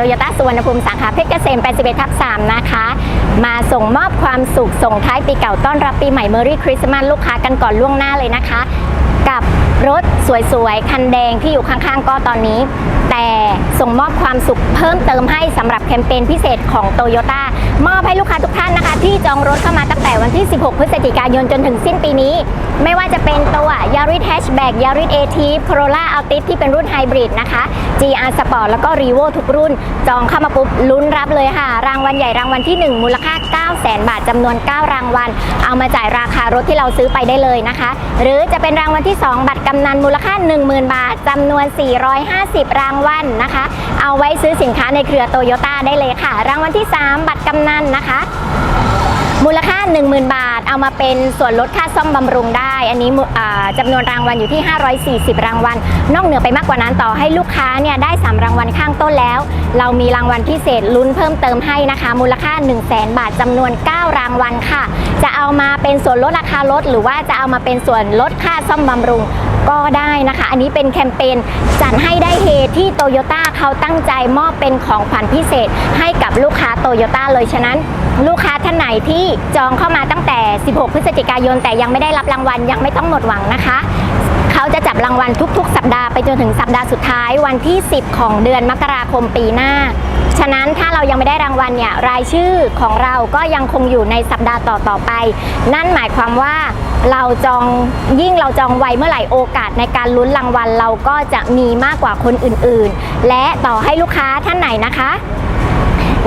โตโยต้าสุวรรณภูมิสาขาเพชรเกษม81ทับ3นะคะ มาส่งมอบความสุขส่งท้ายปีเก่าต้อนรับปีใหม่เมอรี่คริสต์มาสลูกค้ากันก่อนล่วงหน้าเลยนะคะ กับรถสวยๆ คันแดงที่อยู่ข้างๆก็ตอนนี้ แต่ส่งมอบความสุขเพิ่มเติมให้สำหรับแคมเปญพิเศษของโตโยต้า มอบให้ลูกค้าทุกท่านนะคะ ที่จองรถเข้ามาตั้งแต่วันที่ 16 พฤศจิกายนจนถึงสิ้นปีนี้ ไม่ว่าจะเป็นตัว Yaris Hatchback Yaris a t i v Corolla Altis ที่เป็นรุ่นไฮบริดนะคะ GR Sport แล้วก็ Revo ทุกรุ่น จองเข้ามาปุ๊บลุ้นรับเลยค่ะ รางวัลใหญ่รางวัลที่ 1 มูลค่า 9 0 0 0 0 0 บาทจำนวน 9 รางวัล เอามาจ่ายราคารถที่เราซื้อไปได้เลยนะคะ หรือจะเป็นรางวัลที่ 2 บัตรกำนันมูลค่า 10,000 บาทจำนวน 450 รางวัลนะคะ เอาไว้ซื้อสินค้าในเครือโตโยต้าได้เลยค่ะ รางวัลที่ 3 บัตรกำนันนะคะ มูลค่า 10,000 บาท เอามาเป็นส่วนลดค่าซ่อมบำรุงได้ อันนี้จำนวนรางวัลอยู่ที่ 540 รางวัล นอกเหนือไปมากกว่านั้นต่อให้ลูกค้าเนี่ยได้ 3 รางวัลข้างต้นแล้ว เรามีรางวัลพิเศษลุ้นเพิ่มเติมให้นะคะ มูลค่า 1 0 0 0 0แบาทจำนวน 9 รางวัลค่ะ จะเอามาเป็นส่วนลดราคารถ หรือว่าจะเอามาเป็นส่วนลดค่าซ่อมบำรุง ก็ได้นะคะ อันนี้เป็นแคมเปญจัดให้ได้เฮที่โตโยต้าเขาตั้งใจมอบเป็นของขวัญพิเศษให้กับลูกค้าโตโยต้าเลยฉะนั้นลูกค้าท่านไหนที่จองเข้ามาตั้งแต่ 16 พฤศจิกายน แต่ยังไม่ได้รับรางวัลยังไม่ต้องหมดหวังนะคะ เขาจะจับรางวัลทุกๆ สัปดาห์ไปจนถึงสัปดาห์สุดท้ายวันที่ 10 ของเดือนมกราคมปีหน้า ฉะนั้นถ้าเรายังไม่ได้รางวัลเนี่ยรายชื่อของเราก็ยังคงอยู่ในสัปดาห์ต่อๆไป นั่นหมายความว่า เราจองยิ่งเราจองไวเมื่อไหร่โอกาสในการลุ้นรางวัลเราก็จะมีมากกว่าคนอื่นๆ และต่อให้ลูกค้าท่านไหนนะคะ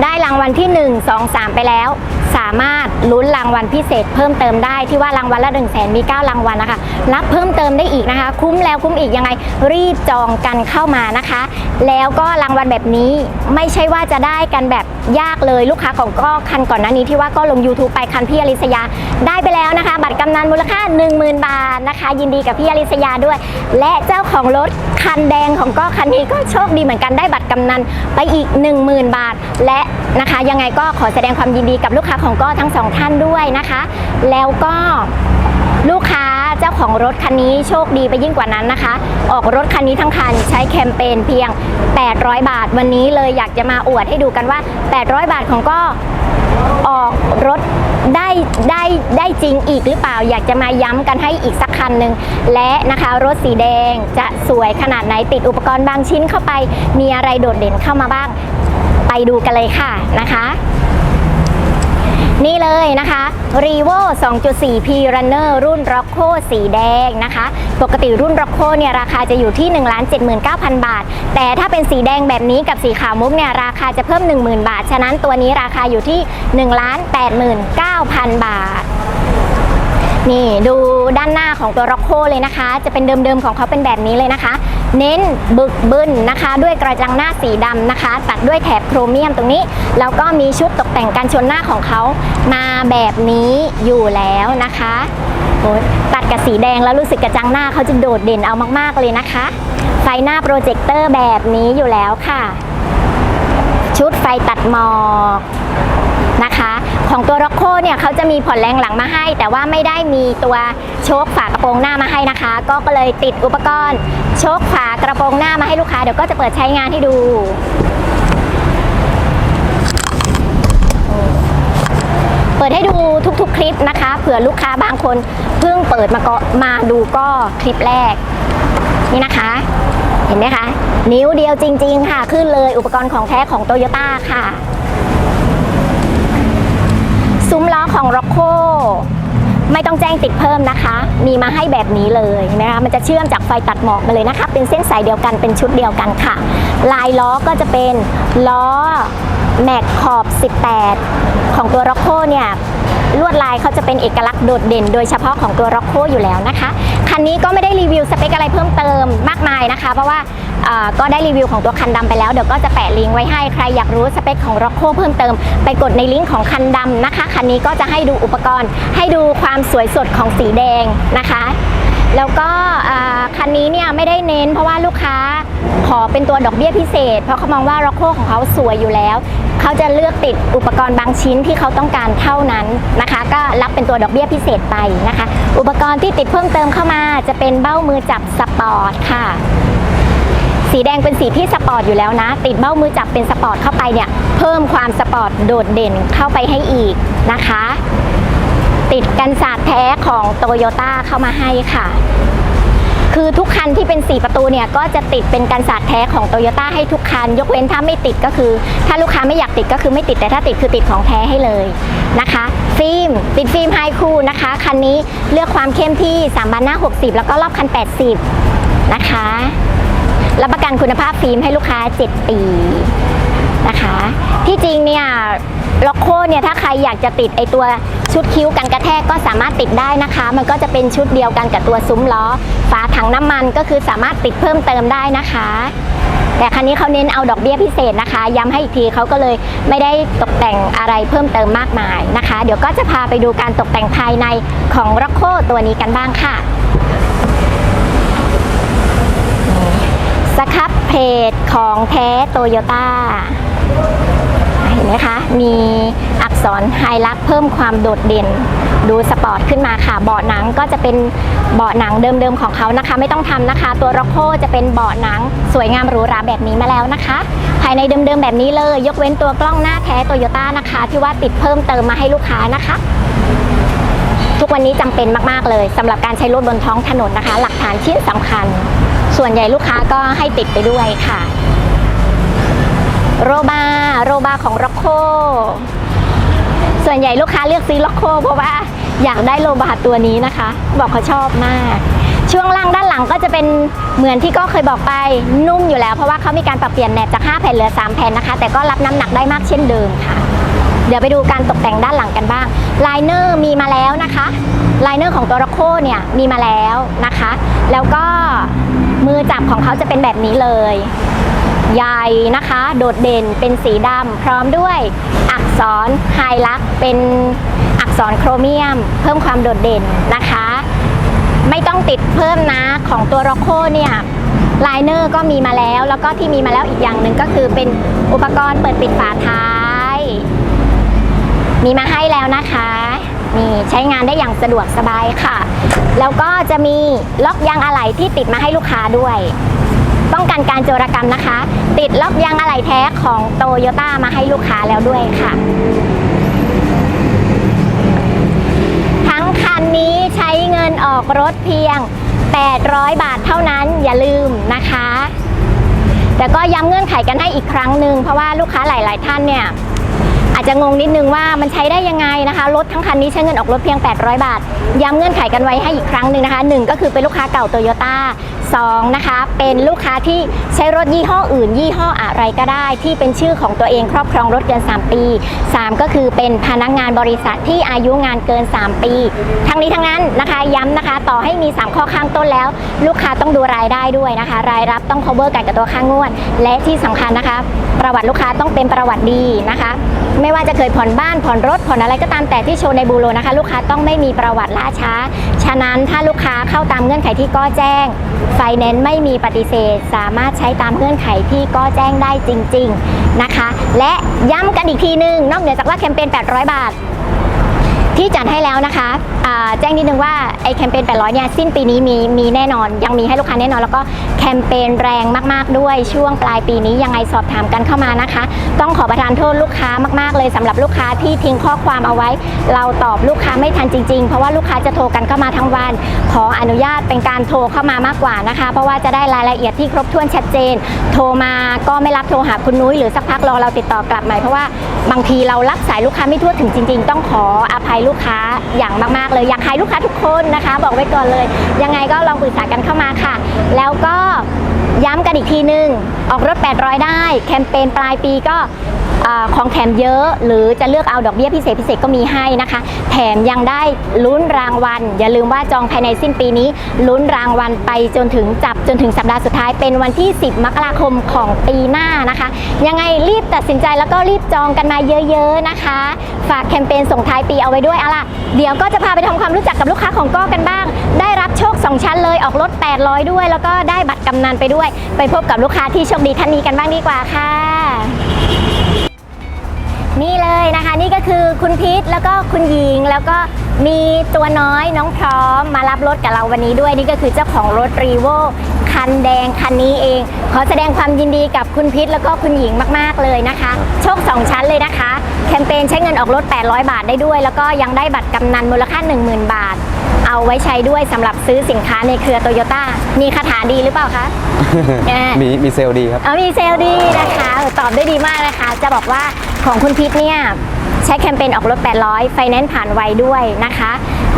ได้รางวัลที่ 1 2 3 ไปแล้วสามารถลุ้นรางวัลพิเศษเพิ่มเติมได้ที่ว่ารางวัลละ1 0 0 0 0แสนมี 9 รางวัลนะคะ รับเพิ่มเติมได้อีกนะคะ คุ้มแล้วคุ้มอีกยังไงรีบจองกันเข้ามานะคะ แล้วก็รางวัลแบบนี้ไม่ใช่ว่าจะได้กันแบบยากเลยลูกค้าของก็คันก่อนหน้านี้ที่ว่าก็ลง YouTube ไปคันพี่อลิสยาได้ไปแล้วนะคะ บัตรกำนันมูลค่า 10,000 บาทนะคะ ยินดีกับพี่อลิสยาด้วย และเจ้าของรถคันแดงของก็คันนี้ก็โชคดีเหมือนกันได้บัตรกำนันไปอีก 10,000 บาท และ นะคะ ยังไงก็ขอแสดงความยินดีกับลูกค้าของก็ทั้งสองท่านด้วยนะคะ แล้วก็ลูกค้าเจ้าของรถคันนี้โชคดีไปยิ่งกว่านั้นนะคะ ออกรถคันนี้ทั้งคันใช้แคมเปญเพียง 800 บาท วันนี้เลยอยากจะมาอวดให้ดูกันว่า 800 บาทของก็ออกรถได้ได้ได้จริงอีกหรือเปล่า อยากจะมาย้ำกันให้อีกสักคันหนึ่งและนะคะรถสีแดงจะสวยขนาดไหนติดอุปกรณ์บางชิ้นเข้าไป มีอะไรโดดเด่นเข้ามาบ้าง ไปดูกันเลยค่ะนะคะ นี่เลยนะคะ r e v o 2.4 P Runner รุ่น Rocco สีแดงนะคะ ปกติรุ่น Rocco เนี่ยราคาจะอยู่ที่ 1,79,000 บาท แต่ถ้าเป็นสีแดงแบบนี้กับสีขาวมุกเนี่ยราคาจะเพิ่ม 10,000 บาท ฉะนั้นตัวนี้ราคาอยู่ที่ 1,89,000 บาท นี่ดูด้านหน้าของตัว Rocco เลยนะคะ จะเป็นเดิมๆของเขาเป็นแบบนี้เลยนะคะ เน้นบึกบึนนะคะ ด้วยกระจังหน้าสีดำนะคะ ตัดด้วยแถบโครเมียมตรงนี้ แล้วก็มีชุดตกแต่งการชนหน้าของเขามาแบบนี้อยู่แล้วนะคะตัดกับสีแดงแล้วรู้สึกกระจังหน้าเขาจะโดดเด่นเอามากๆเลยนะคะ ไฟหน้าโปรเจคเตอร์แบบนี้อยู่แล้วค่ะ ชุดไฟตัดหมอกนะคะ ของตัว r o c โ o เนี่ยเขาจะมีผ่อนแรงหลังมาให้ แต่ว่าไม่ได้มีตัวโชคฝากระโปรงหน้ามาให้นะคะ ก็เลยติดอุปกรณ์ โชคฝากระโปรงหน้ามาให้ลูกค้าเดี๋ยวก็จะเปิดใช้งานให้ดูเปิดให้ดูทุกๆ คลิปนะคะ เผื่อลูกค้าบางคนเพิ่งเปิดมาก็มาดูก็คลิปแรก นี่นะคะ เห็นไหมคะ นิ้วเดียวจริง ๆ ค่ะ ขึ้นเลยอุปกรณ์ของแท้ของโตโยต้าค่ะ ซุ้มล้อของ r o c โ o ไม่ต้อ งแจ้งติดเพิ่มนะคะ มีมาให้แบบนี้เลยนะคะมันจะเชื่อมจากไฟตัดหมอกมาเลยนะคะ เป็นเส้นสายเดียวกันเป็นชุดเดียวกันค่ะ ลายล้อก็จะเป็นล้อแม็กขอบ 18 ของตัว r o c โ o เนี่ยลวดลายเขาจะเป็นเอกลักษณ์โดดเด่น โดยเฉพาะของตัว r o c โ o อยู่แล้วนะคะ คันนี้ก็ไม่ได้รีวิวสเปคอะไรเพิ่มเติมมากมายนะคะ เพราะว่า ก็ได้รีวิวของตัวคันดำไปแล้วเดี๋ยวก็จะแปะลิงก์ไว้ให้ใครอยากรู้สเปคของ r o c โ o เพิ่มเติม ไปกดในลิงก์ของคันดำนะคะ คันนี้ก็จะให้ดูอุปกรณ์ ให้ดูความสวยสดของสีแดงนะคะ แล้วก็คันนี้เนี่ยไม่ได้เน้น เพราะว่าลูกค้าขอเป็นตัวดอกเบี้ยพิเศษ เพราะเขามองว่า r o c โ o ของเขาสวยอยู่แล้ว เขาจะเลือกติดอุปกรณ์บางชิ้นที่เขาต้องการเท่านั้นนะคะ ก็รับเป็นตัวดอกเบี้ยพิเศษไปนะคะ อุปกรณ์ที่ติดเพิ่มเติมเข้ามาจะเป็นเบ้ามือจับสปอร์ตค่ะ สีแดงเป็นสีที่สปอร์ตอยู่แล้วนะ ติดเบ้ามือจับเป็นสปอร์ตเข้าไปเนี่ย เพิ่มความสปอร์ตโดดเด่นเข้าไปให้อีกนะคะ ติดกันศาสตร์แท้ของโตโยต้าเข้ามาให้ค่ะ คือทุกคันที่เป็น 4 ประตูเนี่ย ก็จะติดเป็นกันศาสตร์แท้ของโตโยต้าให้ทุกคัน ยกเว้นถ้าไม่ติดก็คือ ถ้าลูกค้าไม่อยากติดก็คือไม่ติดแต่ถ้าติดคือติดของแท้ให้เลยนะคะฟิล์มติดฟิล์มไฮคูนะคะคันนี้เลือกความเข้มที่3บานหน้า 60 แล้วก็รอบคัน 80 นะคะ รับประกัน คุณภาพฟิล์มให้ลูกค้า 7 ปีนะคะ ที่จริงเนี่ยล็อกโคเนี่ยถ้าใครอยากจะติดไอตัวชุดคิ้วกันกระแทกก็สามารถติดได้นะคะ มันก็จะเป็นชุดเดียวกันกับตัวซุ้มล้อ ฝาถังน้ำมันก็คือสามารถติดเพิ่มเติมได้นะคะ แต่คันนี้เขาเน้นเอาดอกเบี้ยพิเศษนะคะ ย้ำให้อีกทีเขาก็เลยไม่ได้ตกแต่งอะไรเพิ่มเติมมากมายนะคะ เดี๋ยวก็จะพาไปดูการตกแต่งภายในของร็อกโคตัวนี้กันบ้างค่ะ ส เพจของแท้โตโยต้าเห็นไหมคะ มีอักษรไฮลักเพิ่มความโดดเด่น ดูสปอร์ตขึ้นมาค่ะ เบาะหนังก็จะเป็นเบาะหนังเดิมๆของเขานะคะ ไม่ต้องทำนะคะ ตัวร็อกโคจะเป็นเบาะหนัง สวยงามหรูหราแบบนี้มาแล้วนะคะ ภายในเดิมๆแบบนี้เลย ยกเว้นตัวกล้องหน้าแท้โตโยต้านะคะ ที่ว่าติดเพิ่มเติมมาให้ลูกค้านะคะ ทุกวันนี้จำเป็นมากๆเลยสำหรับการใช้รถบนท้องถนนนะคะ หลักฐานชิ้นสำคัญ ส่วนใหญ่ลูกค้าก็ให้ติดไปด้วยค่ะ โรบาโรบาของร็อกโคส่วนใหญ่ลูกค้าเลือกซื้อล็อกโคเพราะว่าอยากได้โรบาตัวนี้นะคะ บอกเขาชอบมาก ช่วงล่างด้านหลังก็จะเป็นเหมือนที่ก็เคยบอกไปนุ่มอยู่แล้วเพราะว่าเขามีการปรับเปลี่ยนแหนบจาก 5 แผ่นเหลือ 3 แผ่นนะคะ แต่ก็รับน้ำหนักได้มากเช่นเดิมค่ะ เดี๋ยวไปดูการตกแต่งด้านหลังกันบ้างไลเนอร์มีมาแล้วนะคะไลเนอร์ของตัวร็อกโคเนี่ยมีมาแล้วนะคะ แล้วก็ มือจับของเขาจะเป็นแบบนี้เลย ใหญ่นะคะ โดดเด่นเป็นสีดำพร้อมด้วยอักษรไฮลักเป็นอักษรโครเมียม เพิ่มความโดดเด่นนะคะ ไม่ต้องติดเพิ่มนะของตัวร็อกโคเนี่ยไลเนอร์ก็มีมาแล้ว แล้วก็ที่มีมาแล้วอีกอย่างหนึ่งก็คือเป็นอุปกรณ์เปิดปิดฝาท้าย มีมาให้แล้วนะคะ นี่ใช้งานได้อย่างสะดวกสบายค่ะ แล้วก็จะมีล็อกยางอะไหล่ที่ติดมาให้ลูกค้าด้วย ป้องกันการโจรกรรมนะคะ ติดล็อกยางอะไหล่แท้ของโตโยต้ามาให้ลูกค้าแล้วด้วยค่ะ ทั้งคันนี้ใช้เงินออกรถเพียง 800 บาทเท่านั้นอย่าลืมนะคะ แต่ก็ย้ำเงื่อนไขกันให้อีกครั้งหนึ่งเพราะว่าลูกค้าหลาย ๆ ท่านเนี่ย อาจจะงงนิดนึงว่ามันใช้ได้ยังไงนะคะรถทั้งคันนี้ใช้เงินออกรถเพียง 800 บาท ย้ำเงื่อนไขกันไว้ให้อีกครั้งหนึ่งนะคะ 1 ก็คือเป็นลูกค้าเก่าโตโยต้า2นะคะเป็นลูกค้าที่ใช้รถยี่ห้ออื่น ยี่ห้ออะไรก็ได้ ที่เป็นชื่อของตัวเองครอบครองรถเกิน 3 ปี 3 ก็คือเป็นพนักงานบริษัทที่อายุงานเกิน 3 ปี ทั้งนี้ทั้งนั้นนะคะย้ำนะคะ ต่อให้มี 3 ข้อข้างต้นแล้ว ลูกค้าต้องดูรายได้ด้วยนะคะ รายรับต้อง cover กันกับตัวค่างวด และที่สำคัญนะคะ ประวัติลูกค้าต้องเป็นประวัติดีนะคะไม่ว่าจะเคยผ่อนบ้านผ่อนรถผ่อนอะไรก็ตามแต่ที่โชว์ในบูโรนะคะ ลูกค้าต้องไม่มีประวัติล่าช้า ฉะนั้นถ้าลูกค้าเข้าตามเงื่อนไขที่ก็แจ้งไฟแนนซ์ไม่มีปฏิเสธ สามารถใช้ตามเงื่อนไขที่ก็แจ้งได้จริง ๆนะคะ และย้ำกันอีกทีนึง นอกเหนือจากว่าแคมเปญ800 บาท ที่จัดให้แล้วนะคะ แจ้งนิดนึงว่าไอแคมเปญ800เนี่ยสิ้นปีนี้มีมีแน่นอน ยังมีให้ลูกค้าแน่นอน แล้วก็แคมเปญแรงมากๆด้วยช่วงปลายปีนี้ยังไงสอบถามกันเข้ามานะคะ ต้องขอประทานโทษลูกค้ามากๆ เลยสำหรับลูกค้าที่ทิ้งข้อความเอาไว้ เราตอบลูกค้าไม่ทันจริงๆ เพราะว่าลูกค้าจะโทรกันเข้ามาทั้งวัน ขออนุญาตเป็นการโทรเข้ามามากกว่านะคะ เพราะว่าจะได้รายละเอียดที่ครบถ้วนชัดเจน โทรมาก็ไม่รับโทรหาคุณนุ้ยหรือสักพักรอเราติดต่อกลับใหม่เพราะว่าบางทีเรารับสายลูกค้าไม่ทั่วถึงจริง ๆ ต้องขออภัยลูกค้าอย่างมากๆเลยอยากขายลูกค้าทุกคนนะคะ บอกไว้ก่อนเลย ยังไงก็ลองปรึกษากันเข้ามาค่ะ แล้วก็ย้ำกันอีกทีนึง ออกรถ 800 ได้ แคมเปญปลายปีก็ อของแถมเยอะ หรือจะเลือกเอาดอกเบี้ยพิเศษพิเศษก็มีให้นะคะ แถมยังได้ลุ้นรางวัล อย่าลืมว่าจองภายในสิ้นปีนี้ลุ้นรางวัลไปจนถึงจับจนถึงสัปดาห์สุดท้ายเป็นวันที่ 10 มกราคมของปีหน้านะคะ ยังไงรีบตัดสินใจแล้วก็รีบจองกันมาเยอะ ๆนะคะ ฝากแคมเปญส่งท้ายปีเอาไว้ด้วยเอาล่ะเดี๋ยวก็จะพาไปทำความรู้จักกับลูกค้าของก้อกันบ้าง ได้รับโชค 2 ชั้นเลยออกรถ 800 ด้วย แล้วก็ได้บัตรกำนันไปด้วย ไปพบกับลูกค้าที่โชคดีท่านนี้กันบ้างดีกว่าค่ะ นี่เลยนะคะ นี่ก็คือคุณพิษแล้วก็คุณหญิง แล้วก็มีตัวน้อยน้องพร้อมมารับรถกับเราวันนี้ด้วยนี่ก็คือเจ้าของรถรีโวคันแดงคันนี้เอง ขอแสดงความยินดีกับคุณพิษแล้วก็คุณหญิงมากๆเลยนะคะ โชค 2 ชั้นเลยนะคะ แคมเปญใช้เงินออกรถ 800 บาทได้ด้วย แล้วก็ยังได้บัตรกำนันมูลค่า 10,000 บาท เอาไว้ใช้ด้วยสำหรับซื้อสินค้าในเครือโตโยต้ามีคาถาดีหรือเปล่าคะแหม่มีมีเซลล์ดีครับ เอามีเซลลดีนะคะเออตอบได้ดีมากนะคะ จะบอกว่า ของคุณพิษเนี่ยใช้แคมเปญออกรถ 800 ไฟแนนซ์ผ่านไวด้วยนะคะ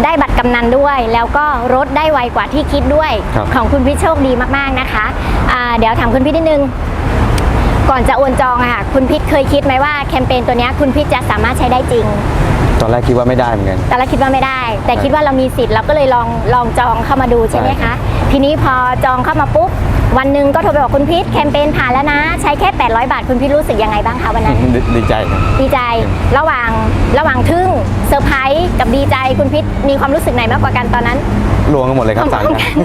ได้บัตรกำนันด้วย แล้วก็รถได้ไวกว่าที่คิดด้วย ครับของคุณพิษโชคดีมากๆนะคะอ่าเดี๋ยวถามคุณพิษนิดนึง ก่อนจะโอนจองอะค่ะ คุณพิษเคยคิดไหมว่าแคมเปญตัวเนี้ยคุณพิษจะสามารถใช้ได้จริง ตอนแรกคิดว่าไม่ได้เหมือนกัน แต่เราคิดว่าไม่ได้ แต่คิดว่าเรามีสิทธิ์เราก็เลยลองลองจองเข้ามาดูใช่ไหมใช่ครัคะ บ ทีนี้พอจองเข้ามาปุ๊บ วันหนึ่งก็โทรไปบอกคุณพิษแคมเปญผ่านแล้วนะ ใช้แค่ 800 บาทคุณพิษรู้สึกยังไงบ้างคะวันนั้น ดีดีใจครับ ดีใจระหว่างระหว่างทึ่งเซอร์ไพรส์กับดีใจคุณพิษมีความรู้สึกไหนมากกว่ากันตอนนั้น รวมกันหมดเลยครับสามอย่าง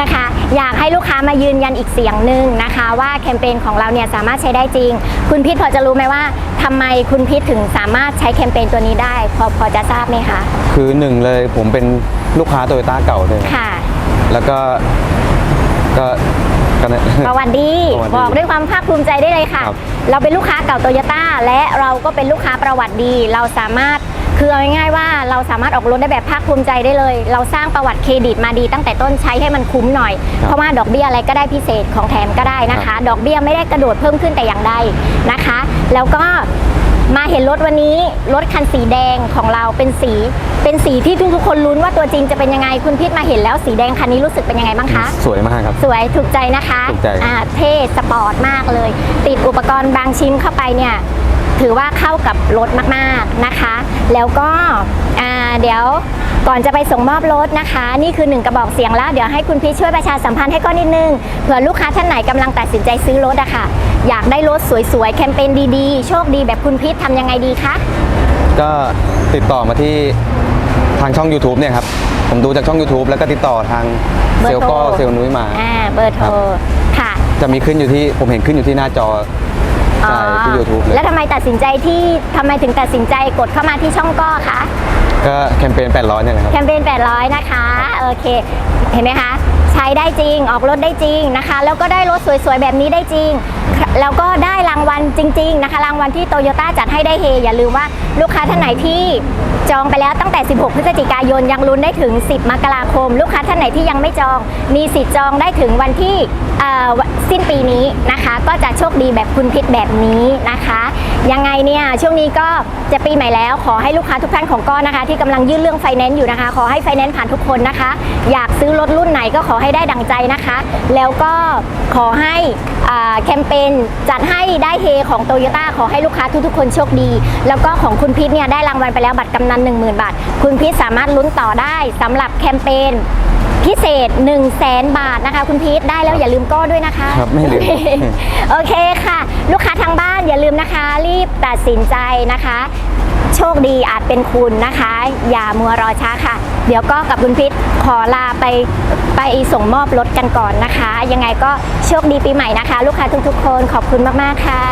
นะคะ อยากให้ลูกค้ามายืนยันอีกเสียงหนึ่งนะคะ ว่าแคมเปญของเราเนี่ยสามารถใช้ได้จริง คุณพิษพอจะรู้ไหมว่าทำไมคุณพิษถึงสามารถใช้แคมเปญตัวนี้ได้ พอพอจะทราบไหมคะ คือหนึ่งเลยผมเป็นลูกค้าโตโยต้าเก่าเลยค่ะ แล้วก็ ก็ก็เนี่ยประวัติดี ประวัติดีบอกด้วยความภาคภูมิใจได้เลยค่ะ ครับเราเป็นลูกค้าเก่าโตโยต้าและเราก็เป็นลูกค้าประวัติดี เราสามารถคือเอาง่ายๆว่าเราสามารถออกรถได้แบบภาคภูมิใจได้เลย เราสร้างประวัติเครดิตมาดีตั้งแต่ต้นใช้ให้มันคุ้มหน่อยเพราะว่าดอกเบี้ยอะไรก็ได้พิเศษของแถมก็ได้นะคะดอกเบี้ยไม่ได้กระโดดเพิ่มขึ้นแต่อย่างใดนะคะ แล้วก็ มาเห็นรถวันนี้รถคันสีแดงของเราเป็นสี เป็นสีที่ทุกๆคนลุ้นว่าตัวจริงจะเป็นยังไงคุณพิษมาเห็นแล้วสีแดงคันนี้รู้สึกเป็นยังไงบ้างคะ สวยมากครับ สวยถูกใจนะคะถูกใจอ่าเท่สปอร์ตมากเลย ติดอุปกรณ์บางชิ้นเข้าไปเนี่ยถือว่าเข้ากับรถมากๆนะคะ แล้วก็อ่า เดี๋ยวก่อนจะไปส่งมอบรถนะคะ นี่คือหนึ่งกระบอกเสียงแล้ว เดี๋ยวให้คุณพีชช่วยประชาสัมพันธ์ให้ก้อนนิดนึงเผื่อลูกค้าท่านไหนกำลังตัดสินใจซื้อรถอะค่ะ อยากได้รถสวยๆ แคมเปญดีๆ โชคดีแบบคุณพีชทำยังไงดีคะ ก็ติดต่อมาที่ทางช่อง YouTube เนี่ยครับ ผมดูจากช่อง YouTube แล้วก็ติดต่อทางเบอเซร์ลโทรก็เซลนุ้ยมา อ่า เบอร์โทรครับค่ะ จะมีขึ้นอยู่ที่ผมเห็นขึ้นอยู่ที่หน้าจอ ใช่ที่ YouTube เลย แล้วทำไมตัดสินใจที่ทำไมถึงตัดสินใจกดเข้ามาที่ช่องก้อคะ ก็แคมเปญ800เนี่ยนะครับ แคมเปญ800 นะคะ โอเค เห็นไหมคะ ใช้ได้จริง ออกรถได้จริงนะคะ แล้วก็ได้รถสวยๆ แบบนี้ได้จริง แล้วก็ได้รางวัลจริง ๆ นะคะ รางวัลที่โตโยต้าจัดให้ได้เฮ อย่าลืมว่าลูกค้าท่านไหนที่ จองไปแล้วตั้งแต่ 16 พฤศจิกายนยังลุ้นได้ถึง 10 มกราคม ลูกค้าท่านไหนที่ยังไม่จอง มีสิทธิ์จองได้ถึงวันที่สิ้นปีนี้นะคะ ก็จะโชคดีแบบคุณพิษแบบนี้นะคะ ยังไงเนี่ยช่วงนี้ก็จะปีใหม่แล้ว ขอให้ลูกค้าทุกท่านของก้อนนะคะ ที่กำลังยื่นเรื่องไฟแนนซ์อยู่นะคะ ขอให้ไฟแนนซ์ผ่านทุกคนนะคะ อยากซื้อรถรุ่นไหนก็ขอให้ได้ดังใจนะคะ แล้วก็ขอให้แคมเปญจัดให้ได้เฮของโตโยต้าขอให้ลูกค้าทุกๆคนโชคดี แล้วก็ของคุณพิษเนี่ยได้รางวัลไปแล้วบัตรกำนัน10,000 บาท คุณพิษสามารถลุ้นต่อได้สำหรับแคมเปญพิเศษ 1 0 0 0 0แสนบาทนะคะ คุณพีทได้แล้วอย่าลืมก้อด้วยนะคะครับไม่ลืม โอเคค่ะ ลูกค้าทางบ้านอย่าลืมนะคะ รีบตัดสินใจนะคะ โชคดีอาจเป็นคุณนะคะ อย่ามัวรอช้าค่ะ เดี๋ยวก็กับคุณพิษขอลาไปไปส่งมอบรถกันก่อนนะคะ ยังไงก็โชคดีปีใหม่นะคะ ลูกค้าทุกๆคนขอบคุณมากๆค่ะ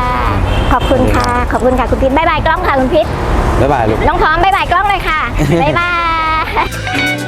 ขอบคุณค่ะ ขอบคุณค่ะคุณพิษบ๊ายบายกล้องค่ะคุณพิษ บ๊ายบายลูก น้องพร้อมบ๊ายบายกล้องเลยค่ะ บ๊ายบาย